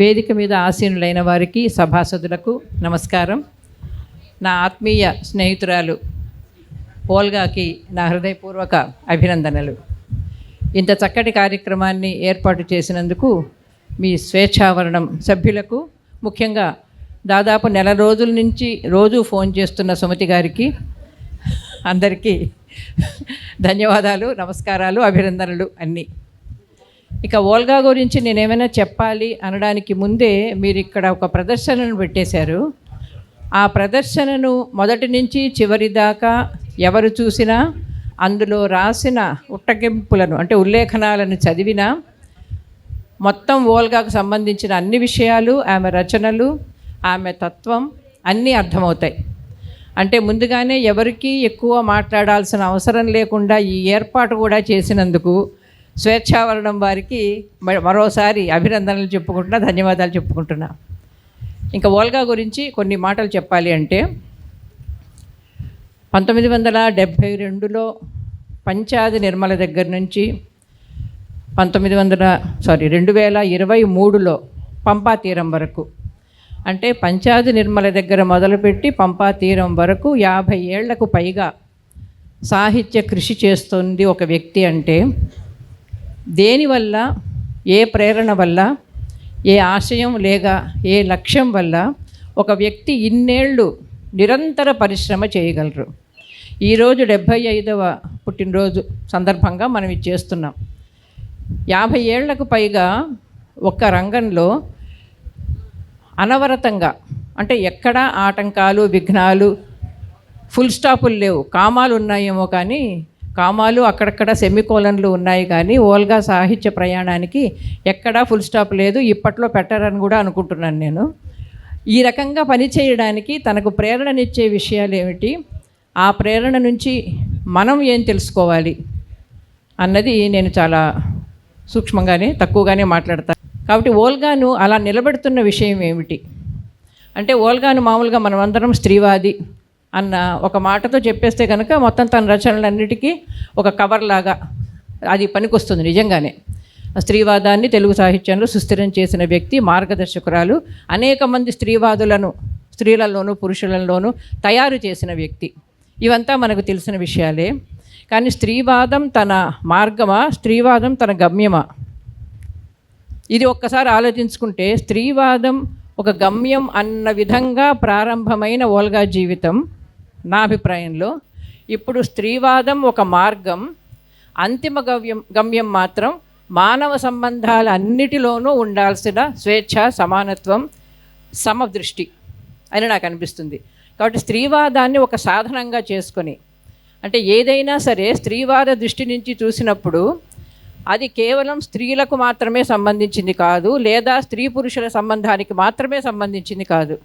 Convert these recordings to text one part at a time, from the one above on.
వేదిక మీద ఆసీనులైన వారికి సభాసదులకు నమస్కారం. నా ఆత్మీయ స్నేహితురాలు ఓల్గాకి నా హృదయపూర్వక అభినందనలు. ఇంత చక్కటి కార్యక్రమాన్ని ఏర్పాటు చేసినందుకు మీ స్వేచ్ఛావరణం సభ్యులకు ముఖ్యంగా దాదాపు నెల రోజుల నుంచి రోజు ఫోన్ చేస్తున్న సుమతి గారికి అందరికీ ధన్యవాదాలు నమస్కారాలు అభినందనలు అన్నీ. ఇక ఓల్గా గురించి నేనేమైనా చెప్పాలి అనడానికి ముందే మీరు ఇక్కడ ఒక ప్రదర్శనను పెట్టేశారు. ఆ ప్రదర్శనను మొదటి నుంచి చివరి దాకా ఎవరు చూసినా అందులో రాసిన ఉట్టగింపులను అంటే ఉల్లేఖనాలను చదివినా మొత్తం ఓల్గాకు సంబంధించిన అన్ని విషయాలు ఆమె రచనలు ఆమె తత్వం అన్నీ అర్థమవుతాయి. అంటే ముందుగానే ఎవరికీ ఎక్కువ మాట్లాడాల్సిన అవసరం లేకుండా ఈ ఏర్పాటు కూడా చేసినందుకు స్వేచ్ఛావరణం వారికి మరోసారి అభినందనలు చెప్పుకుంటున్నా ధన్యవాదాలు చెప్పుకుంటున్నా. ఇంకా ఓల్గా గురించి కొన్ని మాటలు చెప్పాలి అంటే పంతొమ్మిది వందల డెబ్భై రెండులో పంచాది నిర్మల దగ్గర నుంచి పంతొమ్మిది వందల సారీ రెండు వేల ఇరవై మూడులో పంపా తీరం వరకు అంటే పంచాది నిర్మల దగ్గర మొదలుపెట్టి పంపా తీరం వరకు యాభై ఏళ్ళకు పైగా సాహిత్య కృషి చేస్తుంది ఒక వ్యక్తి అంటే దేనివల్ల ఏ ప్రేరణ వల్ల ఏ ఆశయం లేక ఏ లక్ష్యం వల్ల ఒక వ్యక్తి ఇన్నేళ్ళు నిరంతర పరిశ్రమ చేయగలరు? ఈరోజు డెబ్భై ఐదవ పుట్టినరోజు సందర్భంగా మనం ఇది చేస్తున్నాం. యాభై ఏళ్ళకు పైగా ఒక్క రంగంలో అనవరతంగా అంటే ఎక్కడ ఆటంకాలు విఘ్నాలు ఫుల్ స్టాపులు లేవు. కామాలు ఉన్నాయేమో కానీ కామాలు అక్కడక్కడ సెమికోలన్లు ఉన్నాయి కానీ ఓల్గా సాహిత్య ప్రయాణానికి ఎక్కడా ఫుల్ స్టాప్ లేదు ఇప్పట్లో పెట్టరని కూడా అనుకుంటున్నాను నేను. ఈ రకంగా పనిచేయడానికి తనకు ప్రేరణనిచ్చే విషయాలు ఏమిటి? ఆ ప్రేరణ నుంచి మనం ఏం తెలుసుకోవాలి అన్నది నేను చాలా సూక్ష్మంగానే తక్కువగానే మాట్లాడతాను. కాబట్టి ఓల్గాను అలా నిలబెడుతున్న విషయం ఏమిటి? అంటే ఓల్గాను మామూలుగా మనమందరం స్త్రీవాది అన్న ఒక మాటతో చెప్పేస్తే కనుక మొత్తం తన రచనలన్నిటికీ ఒక కవర్ లాగా అది పనికొస్తుంది నిజంగానే. స్త్రీవాదాన్ని తెలుగు సాహిత్యంలో సుస్థిరం చేసిన వ్యక్తి మార్గదర్శకురాలు అనేక మంది స్త్రీవాదులను స్త్రీలలోనూ పురుషులలోనూ తయారు చేసిన వ్యక్తి. ఇవంతా మనకు తెలిసిన విషయాలే. కానీ స్త్రీవాదం తన మార్గమా స్త్రీవాదం తన గమ్యమా? ఇది ఒక్కసారి ఆలోచించుకుంటే స్త్రీవాదం ఒక గమ్యం అన్న విధంగా ప్రారంభమైన ఓల్గా జీవితం నా అభిప్రాయంలో ఇప్పుడు స్త్రీవాదం ఒక మార్గం అంతిమ గవ్యం గమ్యం మాత్రం మానవ సంబంధాల అన్నిటిలోనూ ఉండాల్సిన స్వేచ్ఛ సమానత్వం సమదృష్టి అని నాకు అనిపిస్తుంది. కాబట్టి స్త్రీవాదాన్ని ఒక సాధనంగా చేసుకొని అంటే ఏదైనా సరే స్త్రీవాద దృష్టి నుంచి చూసినప్పుడు అది కేవలం స్త్రీలకు మాత్రమే సంబంధించింది కాదు లేదా స్త్రీ పురుషుల సంబంధానికి మాత్రమే సంబంధించింది కాదు.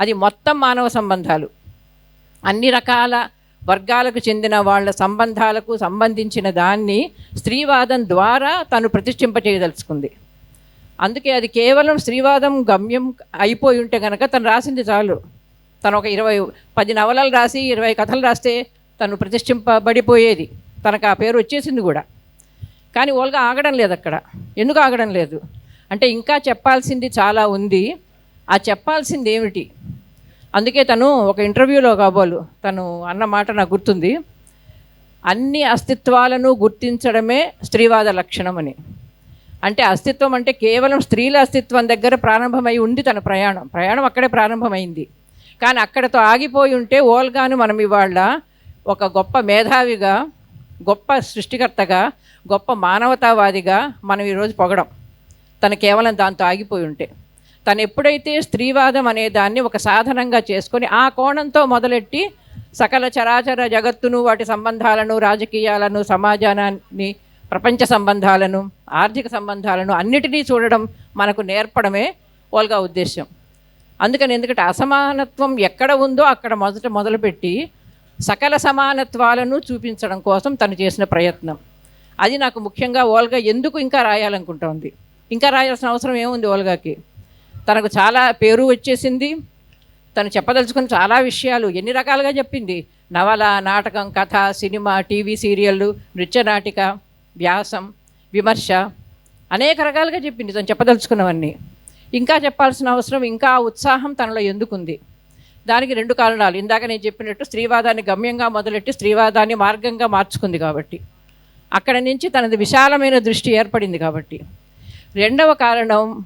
అది మొత్తం మానవ సంబంధాలు. అన్ని రకాల వర్గాలకు చెందిన వాళ్ళ సంబంధాలకు సంబంధించిన దాన్ని స్త్రీవాదం ద్వారా తను ప్రతిష్ఠింపచేయదలుచుకుంది. అందుకే అది కేవలం స్త్రీవాదం గమ్యం అయిపోయి ఉంటే కనుక తను రాసింది చాలు. తను ఒక ఇరవై పది నవలలు రాసి ఇరవై కథలు రాస్తే తను ప్రతిష్ఠింపబడిపోయేది. తనకు ఆ పేరు వచ్చేసింది కూడా. కానీ ఓల్గా ఆగడం లేదు అక్కడ. ఎందుకు ఆగడం లేదు? అంటే ఇంకా చెప్పాల్సింది చాలా ఉంది. ఆ చెప్పాల్సింది ఏమిటి? అందుకే తను ఒక ఇంటర్వ్యూలో కాబోలు. తను అన్న మాట నాకు గుర్తుంది. అన్ని అస్తిత్వాలను గుర్తించడమే స్త్రీవాద లక్షణం అని. అంటే అస్తిత్వం అంటే కేవలం స్త్రీల అస్తిత్వం దగ్గర ప్రారంభమై ఉంది తన ప్రయాణం. ప్రయాణం అక్కడే ప్రారంభమైంది. కానీ అక్కడతో ఆగిపోయి ఉంటే ఓల్గాను మనం ఇవాళ ఒక గొప్ప మేధావిగా గొప్ప సృష్టికర్తగా గొప్ప మానవతావాదిగా మనం ఈరోజు పొగడం. తను కేవలం దాంతో ఆగిపోయి ఉంటే. తను ఎప్పుడైతే స్త్రీవాదం అనే దాన్ని ఒక సాధనంగా చేసుకొని ఆ కోణంతో మొదలెట్టి సకల చరాచర జగత్తును వాటి సంబంధాలను రాజకీయాలను సమాజాన్ని ప్రపంచ సంబంధాలను ఆర్థిక సంబంధాలను అన్నిటినీ చూడడం మనకు నేర్పడమే ఓల్గా ఉద్దేశం అందుకని ఎందుకంటే అసమానత్వం ఎక్కడ ఉందో అక్కడ మొదట మొదలుపెట్టి సకల సమానత్వాలను చూపించడం కోసం తను చేసిన ప్రయత్నం. అది నాకు ముఖ్యంగా ఓల్గా ఎందుకు ఇంకా రాయాలనుకుంటోంది? ఇంకా రాయాల్సిన అవసరం ఏముంది ఓల్గాకి? తనకు చాలా పేరు వచ్చేసింది. తను చెప్పదలుచుకున్న చాలా విషయాలు ఎన్ని రకాలుగా చెప్పింది. నవల నాటకం కథ సినిమా టీవీ సీరియళ్ళు నృత్య నాటిక వ్యాసం విమర్శ అనేక రకాలుగా చెప్పింది తను చెప్పదలుచుకున్నవన్నీ. ఇంకా చెప్పాల్సిన అవసరం ఇంకా ఉత్సాహం తనలో ఎందుకుంది? దానికి రెండు కారణాలు. ఇందాక నేను చెప్పినట్టు స్త్రీవాదాన్ని గమ్యంగా మొదలెట్టి స్త్రీవాదాన్ని మార్గంగా మార్చుకుంది కాబట్టి. అక్కడ నుంచి తనది విశాలమైన దృష్టి ఏర్పడింది కాబట్టి. రెండవ కారణం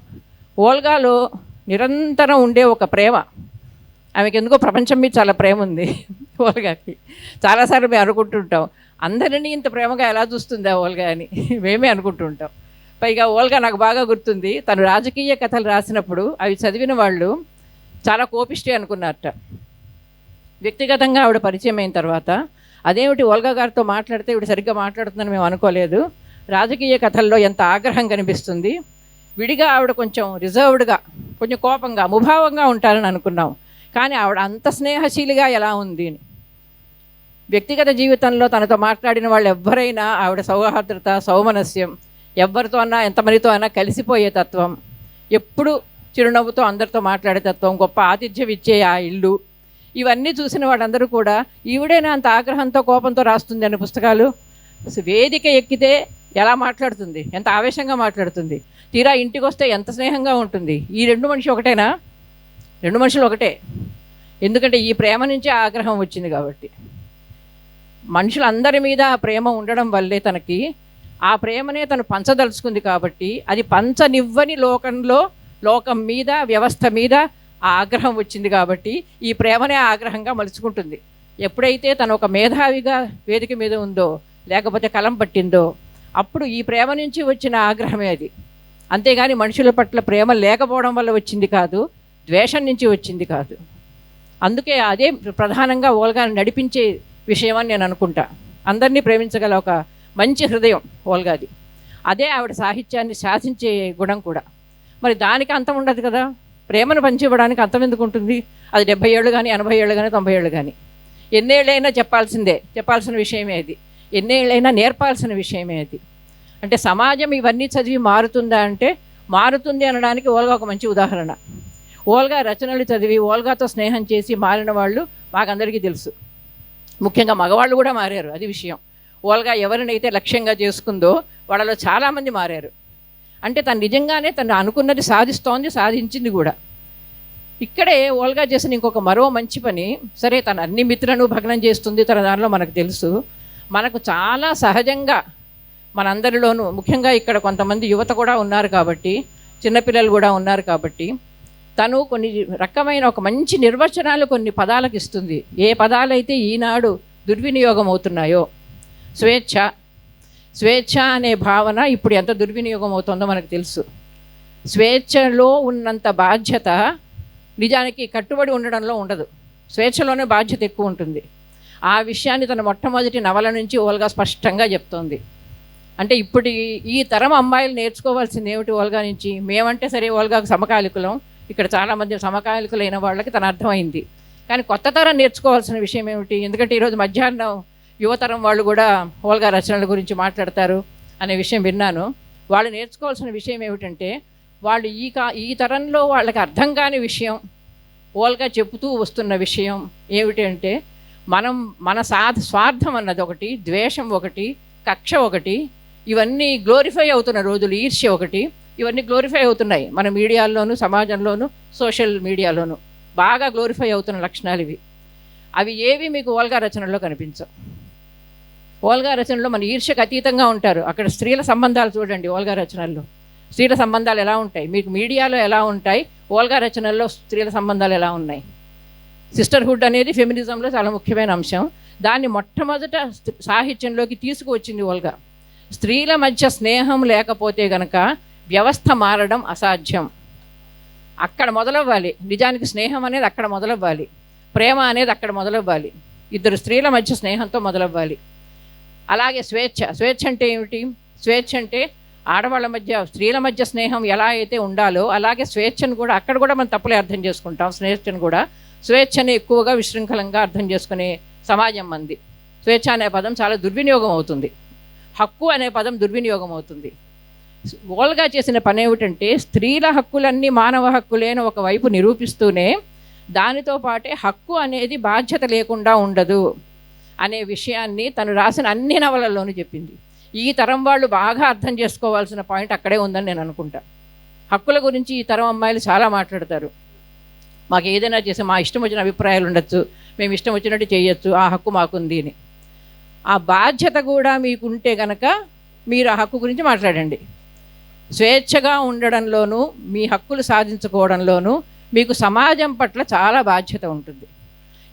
ఓల్గాలో నిరంతరం ఉండే ఒక ప్రేమ. ఆమెకి ఎందుకో ప్రపంచం మీద చాలా ప్రేమ ఉంది ఓల్గాకి. చాలాసార్లు మేము అనుకుంటుంటాం అందరినీ ఇంత ప్రేమగా ఎలా చూస్తుంది ఆ ఓల్గా అని. మేమే అనుకుంటుంటాం. పైగా ఓల్గా నాకు బాగా గుర్తుంది తను రాజకీయ కథలు రాసినప్పుడు అవి చదివిన వాళ్ళు చాలా కోపిష్టి అనుకున్నారట. వ్యక్తిగతంగా ఆవిడ పరిచయం అయిన తర్వాత అదేమిటి ఓల్గా గారితో మాట్లాడితే ఇవి సరిగ్గా మాట్లాడుతుందని మేము అనుకోలేదు. రాజకీయ కథల్లో ఎంత ఆగ్రహం కనిపిస్తుంది విడిగా ఆవిడ కొంచెం రిజర్వ్డ్గా కొంచెం కోపంగా ముభావంగా ఉంటారని అనుకున్నాం. కానీ ఆవిడ అంత స్నేహశీలిగా ఎలా ఉంది అని. వ్యక్తిగత జీవితంలో తనతో మాట్లాడిన వాళ్ళు ఎవ్వరైనా ఆవిడ సౌహార్ద్రత సౌమనస్యం ఎవరితో అన్నా ఎంతమందితో అయినా కలిసిపోయే తత్వం. ఎప్పుడు చిరునవ్వుతో అందరితో మాట్లాడే తత్వం గొప్ప ఆతిథ్యం ఇచ్చే ఆ ఇల్లు. ఇవన్నీ చూసిన వాళ్ళందరూ కూడా ఈవిడైనా అంత ఆగ్రహంతో కోపంతో రాస్తుంది అనే పుస్తకాలు వేదిక ఎక్కితే ఎలా మాట్లాడుతుంది? ఎంత ఆవేశంగా మాట్లాడుతుంది? తీరా ఇంటికి వస్తే ఎంత స్నేహంగా ఉంటుంది? ఈ రెండు మనిషి ఒకటేనా? రెండు మనుషులు ఒకటే. ఎందుకంటే ఈ ప్రేమ నుంచే ఆగ్రహం వచ్చింది కాబట్టి. మనుషులందరి మీద ప్రేమ ఉండడం వల్లే తనకి ఆ ప్రేమనే తను పంచదలుచుకుంది కాబట్టి అది పంచనివ్వని లోకంలో లోకం మీద వ్యవస్థ మీద ఆ ఆగ్రహం వచ్చింది కాబట్టి ఈ ప్రేమనే ఆగ్రహంగా మలుచుకుంటుంది. ఎప్పుడైతే తను ఒక మేధావిగా వేదిక మీద ఉందో లేకపోతే కలం పట్టిందో అప్పుడు ఈ ప్రేమ నుంచి వచ్చిన ఆగ్రహమే అది. అంతేగాని మనుషుల పట్ల ప్రేమ లేకపోవడం వల్ల వచ్చింది కాదు ద్వేషం నుంచి వచ్చింది కాదు. అందుకే అదే ప్రధానంగా ఓల్గాని నడిపించే విషయం అని నేను అనుకుంటా. అందరినీ ప్రేమించగల ఒక మంచి హృదయం ఓల్గాది. అదే ఆవిడ సాహిత్యాన్ని శాసించే గుణం కూడా. మరి దానికి అంతం ఉండదు కదా? ప్రేమను పంచివ్వడానికి అంతం ఎందుకు ఉంటుంది? అది డెబ్బై ఏళ్ళు కానీ ఎనభై ఏళ్ళు కానీ తొంభై ఏళ్ళు కానీ ఎన్నేళ్ళైనా చెప్పాల్సిందే. చెప్పాల్సిన విషయమే అది. ఎన్నేళ్ళైనా నేర్పాల్సిన విషయమే అది. అంటే సమాజం ఇవన్నీ చదివి మారుతుందా అంటే మారుతుంది అనడానికి ఓల్గా ఒక మంచి ఉదాహరణ. ఓల్గా రచనలు చదివి ఓల్గాతో స్నేహం చేసి మారిన వాళ్ళు మాకందరికీ తెలుసు. ముఖ్యంగా మగవాళ్ళు కూడా మారారు అది విషయం. ఓల్గా ఎవరినైతే లక్ష్యంగా చేసుకుందో వాళ్ళలో చాలామంది మారారు. అంటే తను నిజంగానే తను అనుకున్నది సాధిస్తోంది సాధించింది కూడా. ఇక్కడే ఓల్గా చేసిన ఇంకొక మరో మంచి పని సరే తన అన్ని మిత్రులను భగ్నం చేస్తుంది తన దానిలో మనకు తెలుసు. మనకు చాలా సహజంగా మనందరిలోనూ ముఖ్యంగా ఇక్కడ కొంతమంది యువత కూడా ఉన్నారు కాబట్టి చిన్నపిల్లలు కూడా ఉన్నారు కాబట్టి తను కొన్ని రకమైన ఒక మంచి నిర్వచనాలు కొన్ని పదాలకు ఇస్తుంది. ఏ పదాలైతే ఈనాడు దుర్వినియోగం అవుతున్నాయో స్వేచ్ఛ స్వేచ్ఛ అనే భావన ఇప్పుడు ఎంత దుర్వినియోగం అవుతుందో మనకు తెలుసు. స్వేచ్ఛలో ఉన్నంత బాధ్యత నిజానికి కట్టుబడి ఉండడంలో ఉండదు. స్వేచ్ఛలోనే బాధ్యత ఎక్కువ ఉంటుంది. ఆ విషయాన్ని తన మొట్టమొదటి నవల నుంచి ఓల్గా స్పష్టంగా చెప్తోంది. అంటే ఇప్పుడు ఈ- తరం అమ్మాయిలు నేర్చుకోవాల్సింది ఏమిటి ఓల్గా నుంచి? మేమంటే సరే ఓల్గాకు సమకాలికులం. ఇక్కడ చాలామంది సమకాలికులైన వాళ్ళకి తన అర్థమైంది. కానీ కొత్త తరం నేర్చుకోవాల్సిన విషయం ఏమిటి? ఎందుకంటే ఈరోజు మధ్యాహ్నం యువతరం వాళ్ళు కూడా ఓల్గా రచనల గురించి మాట్లాడతారు అనే విషయం విన్నాను. వాళ్ళు నేర్చుకోవాల్సిన విషయం ఏమిటంటే వాళ్ళు ఈ కా ఈ తరంలో వాళ్ళకి అర్థం కాని విషయం ఓల్గా చెబుతూ వస్తున్న విషయం ఏమిటి అంటే మనం మన సాధ స్వార్థం అన్నది ఒకటి ద్వేషం ఒకటి కక్ష ఒకటి ఇవన్నీ గ్లోరిఫై అవుతున్న రోజులు ఈర్ష్య ఒకటి. ఇవన్నీ గ్లోరిఫై అవుతున్నాయి మన మీడియాల్లోనూ సమాజంలోనూ సోషల్ మీడియాలోనూ. బాగా గ్లోరిఫై అవుతున్న లక్షణాలు ఇవి. అవి ఏవి మీకు ఓల్గా రచనలో కనిపించవు. ఓల్గా రచనలో మన ఈర్ష్యకు అతీతంగా ఉంటారు. అక్కడ స్త్రీల సంబంధాలు చూడండి ఓల్గా రచనల్లో. స్త్రీల సంబంధాలు ఎలా ఉంటాయి? మీకు మీడియాలో ఎలా ఉంటాయి? ఓల్గా రచనల్లో స్త్రీల సంబంధాలు ఎలా ఉన్నాయి? సిస్టర్హుడ్ అనేది ఫెమినిజంలో చాలా ముఖ్యమైన అంశం. దాన్ని మొట్టమొదట సాహిత్యంలోకి తీసుకువచ్చింది ఓల్గా. స్త్రీల మధ్య స్నేహం లేకపోతే గనక వ్యవస్థ మారడం అసాధ్యం. అక్కడ మొదలవ్వాలి. నిజానికి స్నేహం అనేది అక్కడ మొదలవ్వాలి. ప్రేమ అనేది అక్కడ మొదలవ్వాలి. ఇద్దరు స్త్రీల మధ్య స్నేహంతో మొదలవ్వాలి. అలాగే స్వేచ్ఛ. స్వేచ్ఛ అంటే ఏమిటి? స్వేచ్ఛ అంటే ఆడవాళ్ళ మధ్య స్త్రీల మధ్య స్నేహం ఎలా అయితే ఉండాలో అలాగే స్వేచ్ఛను కూడా అక్కడ కూడా మనం తప్పులే అర్థం చేసుకుంటాం. స్వేచ్ఛను కూడా స్వేచ్ఛని ఎక్కువగా విశృంఖలంగా అర్థం చేసుకునే సమాజం మంది. స్వేచ్ఛ అనే పదం చాలా దుర్వినియోగం అవుతుంది. హక్కు అనే పదం దుర్వినియోగం అవుతుంది ఓల్గా చేసిన పని ఏమిటంటే స్త్రీల హక్కులన్నీ మానవ హక్కులేని ఒకవైపు నిరూపిస్తూనే దానితో పాటే హక్కు అనేది బాధ్యత లేకుండా ఉండదు అనే విషయాన్ని తను రాసిన అన్ని నవలల్లోనూ చెప్పింది. ఈ తరం వాళ్ళు బాగా అర్థం చేసుకోవాల్సిన పాయింట్ అక్కడే ఉందని నేను అనుకుంటా. హక్కుల గురించి ఈ తరం అమ్మాయిలు చాలా మాట్లాడతారు. మాకు ఏదైనా చేసి మా ఇష్టం వచ్చిన అభిప్రాయాలు ఉండొచ్చు మేము ఇష్టం వచ్చినట్టు చేయొచ్చు ఆ హక్కు మాకుంది అని. ఆ బాధ్యత కూడా మీకుంటే కనుక మీరు ఆ హక్కు గురించి మాట్లాడండి. స్వేచ్ఛగా ఉండడంలోనూ మీ హక్కులు సాధించుకోవడంలోనూ మీకు సమాజం పట్ల చాలా బాధ్యత ఉంటుంది.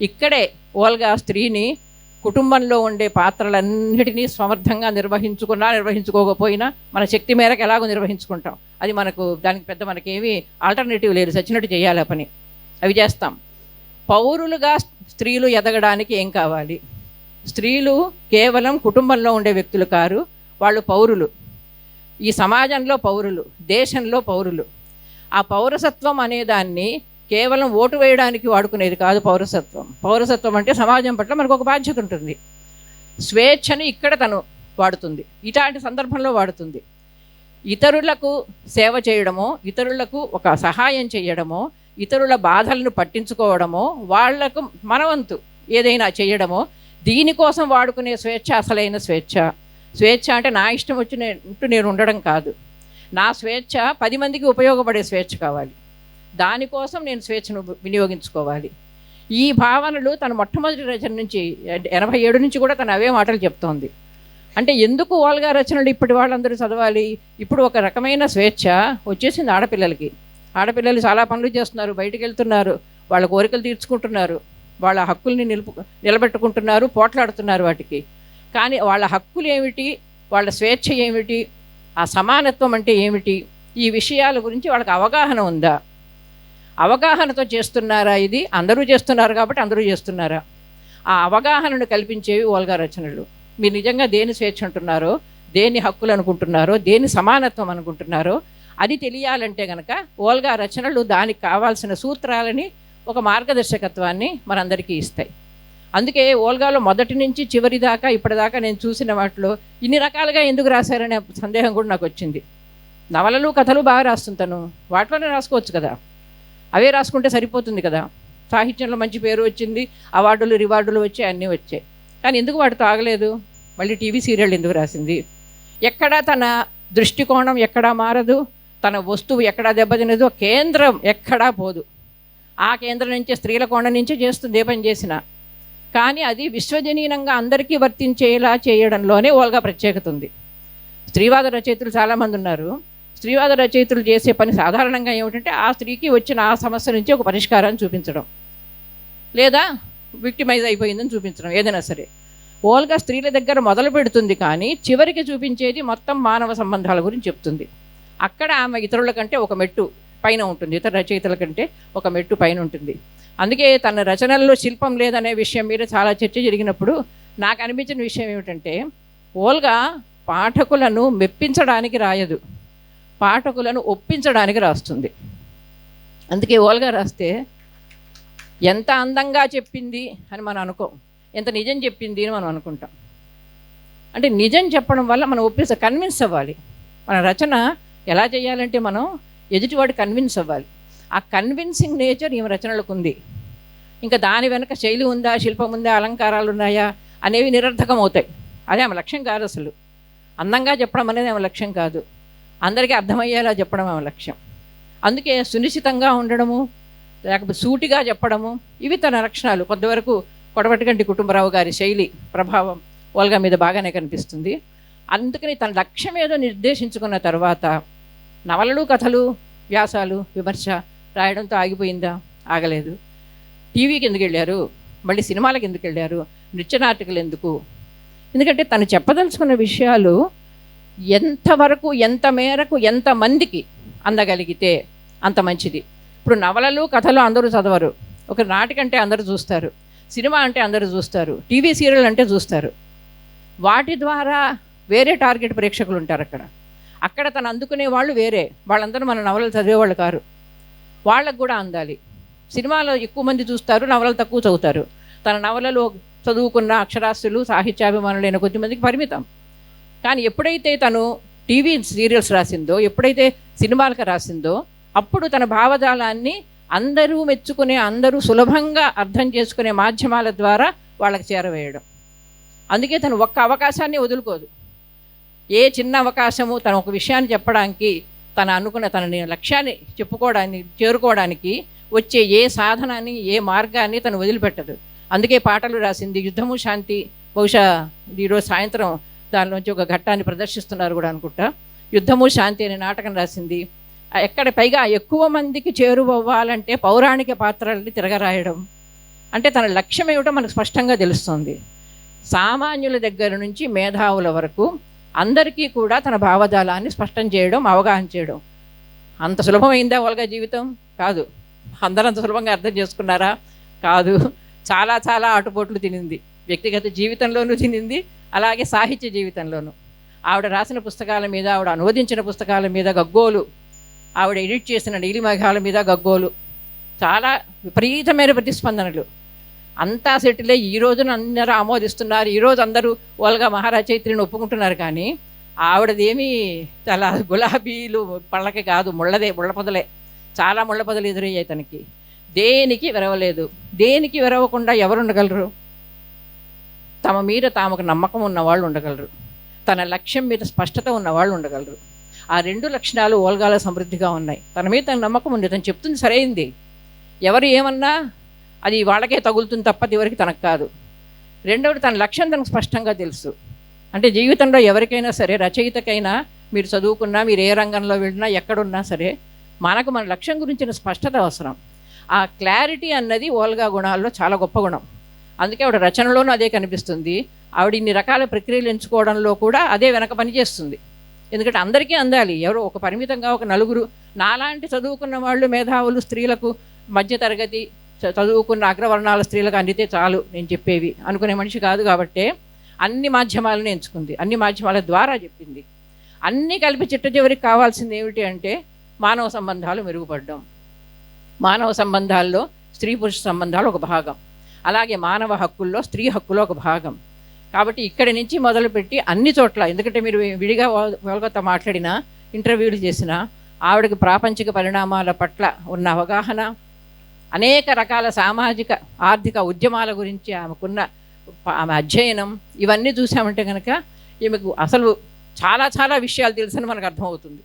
ఇక్కడే ఓల్గా స్త్రీని కుటుంబంలో ఉండే పాత్రలన్నిటినీ సమర్థంగా నిర్వహించుకున్నా నిర్వహించుకోకపోయినా మన శక్తి మేరకు ఎలాగో నిర్వహించుకుంటాం. అది మనకు దానికి పెద్ద మనకేమీ ఆల్టర్నేటివ్ లేదు. సచ్చినట్టు చేయాలి పని. అవి చేస్తాం. పౌరులుగా స్త్రీలు ఎదగడానికి ఏం కావాలి? స్త్రీలు కేవలం కుటుంబంలో ఉండే వ్యక్తులు కారు వాళ్ళు పౌరులు. ఈ సమాజంలో పౌరులు దేశంలో పౌరులు. ఆ పౌరసత్వం అనేదాన్ని కేవలం ఓటు వేయడానికి వాడుకునేది కాదు పౌరసత్వం. పౌరసత్వం అంటే సమాజం పట్ల మనకు ఒక బాధ్యత ఉంటుంది. స్వేచ్ఛని ఇక్కడ తను వాడుతుంది. ఇలాంటి సందర్భంలో వాడుతుంది. ఇతరులకు సేవ చేయడమో ఇతరులకు ఒక సహాయం చేయడమో ఇతరుల బాధలను పట్టించుకోవడమో వాళ్ళకు మనవంతు ఏదైనా చేయడమో దీనికోసం వాడుకునే స్వేచ్ఛ అసలైన స్వేచ్ఛ. స్వేచ్ఛ అంటే నా ఇష్టం వచ్చినట్టు నేను ఉండడం కాదు. నా స్వేచ్ఛ పది మందికి ఉపయోగపడే స్వేచ్ఛ కావాలి. దానికోసం నేను స్వేచ్ఛను వినియోగించుకోవాలి. ఈ భావనలు తన మొట్టమొదటి రచన నుంచి ఎనభై ఏడు నుంచి కూడా తను అవే మాటలు చెప్తోంది. అంటే ఎందుకు ఓల్గా రచనలు ఇప్పటి వాళ్ళందరూ చదవాలి? ఇప్పుడు ఒక రకమైన స్వేచ్ఛ వచ్చేసింది ఆడపిల్లలకి. ఆడపిల్లలు చాలా పనులు చేస్తున్నారు బయటకు వెళ్తున్నారు వాళ్ళ కోరికలు తీర్చుకుంటున్నారు. వాళ్ళ హక్కుల్ని నిలుపు నిలబెట్టుకుంటున్నారు పోట్లాడుతున్నారు వాటికి. కానీ వాళ్ళ హక్కులు ఏమిటి? వాళ్ళ స్వేచ్ఛ ఏమిటి? ఆ సమానత్వం అంటే ఏమిటి? ఈ విషయాల గురించి వాళ్ళకి అవగాహన ఉందా? అవగాహనతో చేస్తున్నారా ఇది? అందరూ చేస్తున్నారు కాబట్టి అందరూ చేస్తున్నారా? ఆ అవగాహనను కల్పించేవి ఓల్గా రచనలు మీరు నిజంగా దేని స్వేచ్ఛ అంటున్నారో దేని హక్కులు అనుకుంటున్నారో దేని సమానత్వం అనుకుంటున్నారో అది తెలియాలంటే కనుక ఓల్గా రచనలు దానికి కావాల్సిన సూత్రాలని ఒక మార్గదర్శకత్వాన్ని మనందరికీ ఇస్తాయి. అందుకే ఓల్గాలో మొదటి నుంచి చివరి దాకా ఇప్పటిదాకా నేను చూసిన వాటిలో ఇన్ని రకాలుగా ఎందుకు రాశారనే సందేహం కూడా నాకు వచ్చింది. నవలలు కథలు బాగా రాస్తుంటాను. వాటిలోనే రాసుకోవచ్చు కదా. అవే రాసుకుంటే సరిపోతుంది కదా. సాహిత్యంలో మంచి పేరు వచ్చింది అవార్డులు రివార్డులు వచ్చాయి అన్నీ వచ్చాయి. కానీ ఎందుకు వాడు తాగలేదు? మళ్ళీ టీవీ సీరియల్ ఎందుకు రాసింది? ఎక్కడా తన దృష్టికోణం ఎక్కడా మారదు తన వస్తువు ఎక్కడా దెబ్బతినదు కేంద్రం ఎక్కడా పోదు. ఆ కేంద్రం నుంచే స్త్రీల కోణ నుంచి చేస్తుంది దీపం చేసిన. కానీ అది విశ్వజనీనంగా అందరికీ వర్తించేలా చేయడంలోనే ఓల్గా ప్రత్యేకత ఉంది. స్త్రీవాద రచయితలు చాలామంది ఉన్నారు. స్త్రీవాద రచయితలు చేసే పని సాధారణంగా ఏమిటంటే ఆ స్త్రీకి వచ్చిన ఆ సమస్య నుంచి ఒక పరిష్కారాన్ని చూపించడం. లేదా విక్టిమైజ్ అయిపోయిందని చూపించడం ఏదైనా సరే. ఓల్గా స్త్రీల దగ్గర మొదలు పెడుతుంది కానీ చివరికి చూపించేది మొత్తం మానవ సంబంధాల గురించి చెప్తుంది. అక్కడ ఆమె ఇతరుల కంటే ఒక మెట్టు పైన ఉంటుంది ఇతర రచయితల కంటే ఒక మెట్టు పైన ఉంటుంది. అందుకే తన రచనల్లో శిల్పం లేదనే విషయం మీద చాలా చర్చ జరిగినప్పుడు నాకు అనిపించిన విషయం ఏమిటంటే ఓల్గా పాఠకులను మెప్పించడానికి రాయదు పాఠకులను ఒప్పించడానికి రాస్తుంది. అందుకే ఓల్గా రాస్తే ఎంత అందంగా చెప్పింది అని మనం అనుకో ఎంత నిజం చెప్పింది అని మనం అనుకుంటాం. అంటే నిజం చెప్పడం వల్ల మనం ఒప్పిస్తా కన్విన్స్ అవ్వాలి. మన రచన ఎలా చేయాలంటే మనం ఎదుటివాడు కన్విన్స్ అవ్వాలి. ఆ కన్విన్సింగ్ నేచర్ ఈమె రచనలకు ఉంది. ఇంకా దాని వెనక శైలి ఉందా శిల్పం ఉందా అలంకారాలు ఉన్నాయా అనేవి నిరర్థకం అవుతాయి అదే ఆమె లక్ష్యం కాదు అసలు. అందంగా చెప్పడం అనేది ఆమె లక్ష్యం కాదు. అందరికీ అర్థమయ్యేలా చెప్పడం ఆమె లక్ష్యం. అందుకే సునిశ్చితంగా ఉండడము లేకపోతే సూటిగా చెప్పడము ఇవి తన లక్షణాలు కొంతవరకు కొడవటిగంటి కుటుంబరావు గారి శైలి ప్రభావం ఓల్గా మీద బాగానే కనిపిస్తుంది. అందుకని తన లక్ష్యం ఏదో నిర్దేశించుకున్న తర్వాత నవలలు కథలు వ్యాసాలు విమర్శ రాయడంతో ఆగిపోయిందా? ఆగలేదు. టీవీకి ఎందుకు వెళ్ళారు మళ్ళీ సినిమాలకు ఎందుకు వెళ్ళారు నృత్యనాటకులు ఎందుకు ఎందుకంటే తను చెప్పదలుచుకున్న విషయాలు ఎంతవరకు ఎంత మేరకు ఎంతమందికి అందగలిగితే అంత మంచిది. ఇప్పుడు నవలలు కథలు అందరూ చదవరు. ఒక నాటికంటే అందరూ చూస్తారు. సినిమా అంటే అందరూ చూస్తారు. టీవీ సీరియల్ అంటే చూస్తారు. వాటి ద్వారా వేరే టార్గెట్ ప్రేక్షకులు ఉంటారు అక్కడ అక్కడ తను అందుకునే వాళ్ళు వేరే. వాళ్ళందరూ మన నవలలు చదివేవాళ్ళు కారు. వాళ్ళకు కూడా అందాలి. సినిమాలో ఎక్కువ మంది చూస్తారు నవలలు తక్కువ చదువుతారు. తన నవలలు చదువుకున్న అక్షరాస్యులు సాహిత్యాభిమానులైన కొద్దిమందికి పరిమితం. కానీ ఎప్పుడైతే తను టీవీ సీరియల్స్ రాసిందో ఎప్పుడైతే సినిమాలకు రాసిందో అప్పుడు తన భావజాలాన్ని అందరూ మెచ్చుకునే అందరూ సులభంగా అర్థం చేసుకునే మాధ్యమాల ద్వారా వాళ్ళకి చేరవేయడం. అందుకే తను ఒక్క అవకాశాన్ని వదులుకోదు. ఏ చిన్న అవకాశము తను ఒక విషయాన్ని చెప్పడానికి తను అనుకున్న తన లక్ష్యాన్ని చెప్పుకోవడానికి చేరుకోవడానికి వచ్చే ఏ సాధనాన్ని ఏ మార్గాన్ని తను వదిలిపెట్టదు. అందుకే పాటలు రాసింది యుద్ధము శాంతి బహుశా ఈరోజు సాయంత్రం దానిలోంచి ఒక ఘట్టాన్ని ప్రదర్శిస్తున్నారు కూడా అనుకుంటా. యుద్ధము శాంతి అనే నాటకం రాసింది. ఎక్కడ పైగా ఎక్కువ మందికి చేరువవ్వాలంటే పౌరాణిక పాత్రల్ని తిరగరాయడం. అంటే తన లక్ష్యం ఏమిటో మనకు స్పష్టంగా తెలుస్తుంది. సామాన్యుల దగ్గర నుంచి మేధావుల వరకు అందరికీ కూడా తన భావజాలాన్ని స్పష్టం చేయడం అవగాహన చేయడం. అంత సులభమైందా వాళ్ళగా జీవితం? కాదు. అందరూ అంత సులభంగా అర్థం చేసుకున్నారా? కాదు. చాలా చాలా ఆటుపోట్లు తినింది. వ్యక్తిగత జీవితంలోనూ తినింది. అలాగే సాహిత్య జీవితంలోనూ. ఆవిడ రాసిన పుస్తకాల మీద ఆవిడ అనువదించిన పుస్తకాల మీద గగ్గోలు. ఆవిడ ఎడిట్ చేసిన నీలిమేఘాల మీద గగ్గోలు. చాలా విపరీతమైన ప్రతిస్పందనలు. అంతా సెటిలే ఈ రోజున అందరూ ఆమోదిస్తున్నారు. ఈ రోజు అందరూ వాళ్ళగా మహారాజ్ చైత్రిని ఒప్పుకుంటున్నారు కానీ ఆవిడదేమీ చాలా గులాబీలు పళ్ళకి కాదు ముళ్ళదే ముళ్ళ పొదలే. చాలా ముళ్ళపొదలు ఎదురయ్యాయి తనకి. దేనికి విరవలేదు. దేనికి విరవకుండా ఎవరు ఉండగలరు తమ మీద తామకు నమ్మకం ఉన్న వాళ్ళు ఉండగలరు. తన లక్ష్యం మీద స్పష్టత ఉన్న వాళ్ళు ఉండగలరు. ఆ రెండు లక్షణాలు ఓల్గాల సమృద్ధిగా ఉన్నాయి. తన మీద తన నమ్మకం ఉంది. తను చెప్తుంది సరైంది. ఎవరు ఏమన్నా అది వాళ్ళకే తగులుతుంది తప్ప ఎవరికి తనకు కాదు. రెండవది తన లక్ష్యం తనకు స్పష్టంగా తెలుసు. అంటే జీవితంలో ఎవరికైనా సరే రచయితకైనా మీరు చదువుకున్నా మీరు ఏ రంగంలో వెళ్ళినా ఎక్కడున్నా సరే మనకు మన లక్ష్యం గురించిన స్పష్టత అవసరం. ఆ క్లారిటీ అన్నది ఓల్గా గుణాల్లో చాలా గొప్ప గుణం. అందుకే ఆవిడ రచనలోనూ అదే కనిపిస్తుంది. ఆవిడ ఇన్ని రకాల ప్రక్రియలు ఎంచుకోవడంలో కూడా అదే వెనక పనిచేస్తుంది ఎందుకంటే అందరికీ అందాలి. ఎవరో ఒక పరిమితంగా ఒక నలుగురు నాలాంటి చదువుకున్న వాళ్ళు మేధావులు స్త్రీలకు మధ్యతరగతి చదువుకున్న అగ్రవర్ణాల స్త్రీలకు అందితే చాలు నేను చెప్పేవి. అనుకునే మనిషి కాదు కాబట్టే అన్ని మాధ్యమాలను ఎంచుకుంది. అన్ని మాధ్యమాల ద్వారా చెప్పింది. అన్నీ కలిపి చిట్ట చివరికి కావాల్సింది ఏమిటి అంటే మానవ సంబంధాలు మెరుగుపడడం. మానవ సంబంధాల్లో స్త్రీ పురుష సంబంధాలు ఒక భాగం. అలాగే మానవ హక్కుల్లో స్త్రీ హక్కులో ఒక భాగం. కాబట్టి ఇక్కడి నుంచి మొదలుపెట్టి అన్ని చోట్ల ఎందుకంటే మీరు విడిగా వాళ్ళతో మాట్లాడినా ఇంటర్వ్యూలు చేసినా ఆవిడకి ప్రాపంచిక పరిణామాల పట్ల ఉన్న అవగాహన అనేక రకాల సామాజిక ఆర్థిక ఉద్యమాల గురించి ఆమెకున్న ఆమె అధ్యయనం ఇవన్నీ చూసామంటే కనుక ఈమెకు అసలు చాలా చాలా విషయాలు తెలుసని మనకు అర్థమవుతుంది.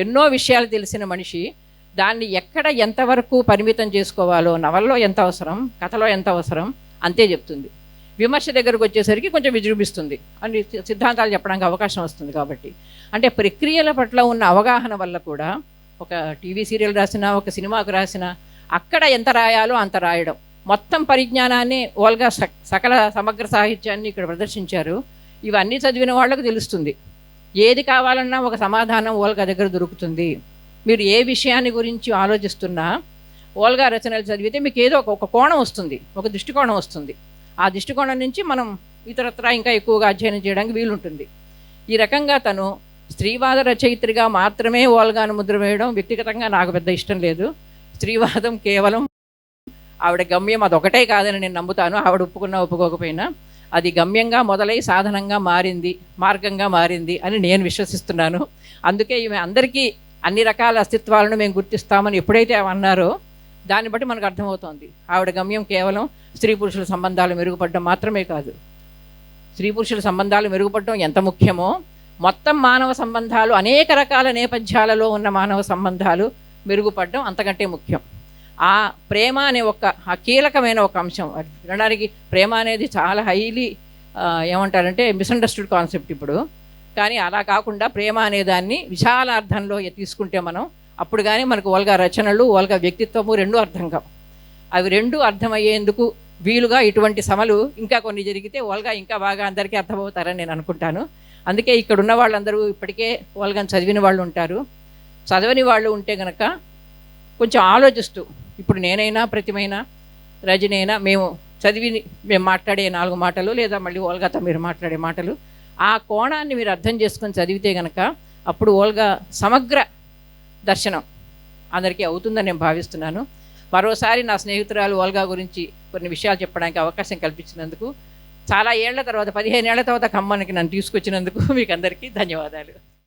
ఎన్నో విషయాలు తెలిసిన మనిషి దాన్ని ఎక్కడ ఎంతవరకు పరిమితం చేసుకోవాలో నవల్లో ఎంత అవసరం కథలో ఎంత అవసరం అంతే చెప్తుంది. విమర్శ దగ్గరకు వచ్చేసరికి కొంచెం విజృంభిస్తుంది. అని సిద్ధాంతాలు చెప్పడానికి అవకాశం వస్తుంది కాబట్టి. అంటే ప్రక్రియల పట్ల ఉన్న అవగాహన వల్ల కూడా ఒక టీవీ సీరియల్ రాసినా ఒక సినిమాకు రాసినా అక్కడ ఎంత రాయాలో అంత రాయడం. మొత్తం పరిజ్ఞానాన్ని ఓల్గా సకల సమగ్ర సాహిత్యాన్ని ఇక్కడ ప్రదర్శించారు. ఇవన్నీ చదివిన వాళ్ళకు తెలుస్తుంది. ఏది కావాలన్నా ఒక సమాధానం ఓల్గా దగ్గర దొరుకుతుంది. మీరు ఏ విషయాన్ని గురించి ఆలోచిస్తున్నా ఓల్గా రచనలు చదివితే మీకు ఏదో ఒక కోణం వస్తుంది. ఒక దృష్టికోణం వస్తుంది. ఆ దృష్టికోణం నుంచి మనం ఇతరత్ర ఇంకా ఎక్కువగా అధ్యయనం చేయడానికి వీలుంటుంది. ఈ రకంగా తను స్త్రీవాద రచయిత్రిగా మాత్రమే ఓల్గాను ముద్ర వేయడం వ్యక్తిగతంగా నాకు పెద్ద ఇష్టం లేదు. స్త్రీవాదం కేవలం ఆవిడ గమ్యం అదొకటే కాదని నేను నమ్ముతాను. ఆవిడ ఒప్పుకున్నా ఒప్పుకోకపోయినా అది గమ్యంగా మొదలై సాధనంగా మారింది మార్గంగా మారింది అని నేను విశ్వసిస్తున్నాను. అందుకే ఈమె అందరికీ అన్ని రకాల అస్తిత్వాలను మేము గుర్తిస్తామని ఎప్పుడైతే అన్నారో దాన్ని బట్టి మనకు అర్థమవుతోంది. ఆవిడ గమ్యం కేవలం స్త్రీ పురుషుల సంబంధాలు మెరుగుపడడం మాత్రమే కాదు. స్త్రీ పురుషుల సంబంధాలు మెరుగుపడడం ఎంత ముఖ్యమో మొత్తం మానవ సంబంధాలు అనేక రకాల నేపథ్యాలలో ఉన్న మానవ సంబంధాలు మెరుగుపడడం అంతకంటే ముఖ్యం. ఆ ప్రేమ అనే ఒక ఆ కీలకమైన ఒక అంశం వినడానికి ప్రేమ అనేది చాలా హైలీ ఏమంటారంటే మిస్అండర్స్టూడ్ కాన్సెప్ట్ ఇప్పుడు. కానీ అలా కాకుండా ప్రేమ అనే దాన్ని విశాల అర్థంలో తీసుకుంటే మనం అప్పుడు కానీ మనకు ఓల్గా రచనలు ఓల్గా వ్యక్తిత్వము రెండు అర్థం కావు. అవి రెండు అర్థమయ్యేందుకు వీలుగా ఇటువంటి సమలు ఇంకా కొన్ని జరిగితే ఓల్గా ఇంకా బాగా అందరికీ అర్థమవుతారని నేను అనుకుంటాను. అందుకే ఇక్కడ ఉన్న వాళ్ళందరూ ఇప్పటికే ఓల్గాని చదివిన వాళ్ళు ఉంటారు. చదవని వాళ్ళు ఉంటే కనుక కొంచెం ఆలోచిస్తూ ఇప్పుడు నేనైనా ప్రతిమైనా రజనైనా మేము చదివి మేము మాట్లాడే నాలుగు మాటలు లేదా మళ్ళీ ఓల్గాతో మీరు మాట్లాడే మాటలు ఆ కోణాన్ని మీరు అర్థం చేసుకొని చదివితే గనక అప్పుడు ఓల్గా సమగ్ర దర్శనం అందరికీ అవుతుందని నేను భావిస్తున్నాను. మరోసారి నా స్నేహితురాలు ఓల్గా గురించి కొన్ని విషయాలు చెప్పడానికి అవకాశం కల్పించినందుకు చాలా ఏళ్ళ తర్వాత పదిహేను ఏళ్ళ తర్వాత ఖమ్మానికి నన్ను తీసుకొచ్చినందుకు మీకు అందరికీ ధన్యవాదాలు.